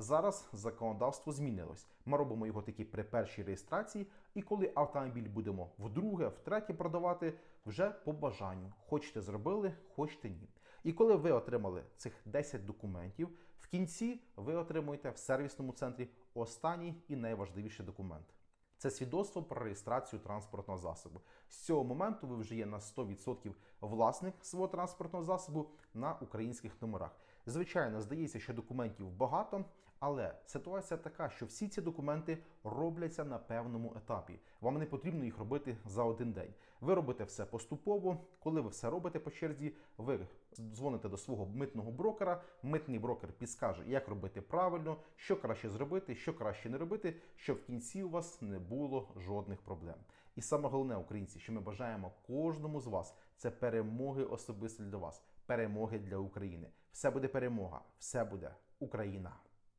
Зараз законодавство змінилось. Ми робимо його таки при першій реєстрації, і коли автомобіль будемо вдруге, втретє продавати, вже по бажанню. Хочете зробили, хочете ні. І коли ви отримали цих 10 документів, в кінці ви отримуєте в сервісному центрі останній і найважливіший документ. Це свідоцтво про реєстрацію транспортного засобу. З цього моменту ви вже є на 100% власник свого транспортного засобу на українських номерах. Звичайно, здається, що документів багато, але ситуація така, що всі ці документи робляться на певному етапі. Вам не потрібно їх робити за один день. Ви робите все поступово. Коли ви все робите по черзі, ви дзвоните до свого митного брокера. Митний брокер підскаже, як робити правильно, що краще зробити, що краще не робити, щоб в кінці у вас не було жодних проблем. І саме головне, українці, що ми бажаємо кожному з вас, це перемоги особисто для вас, перемоги для України. Все буде перемога, все буде Україна.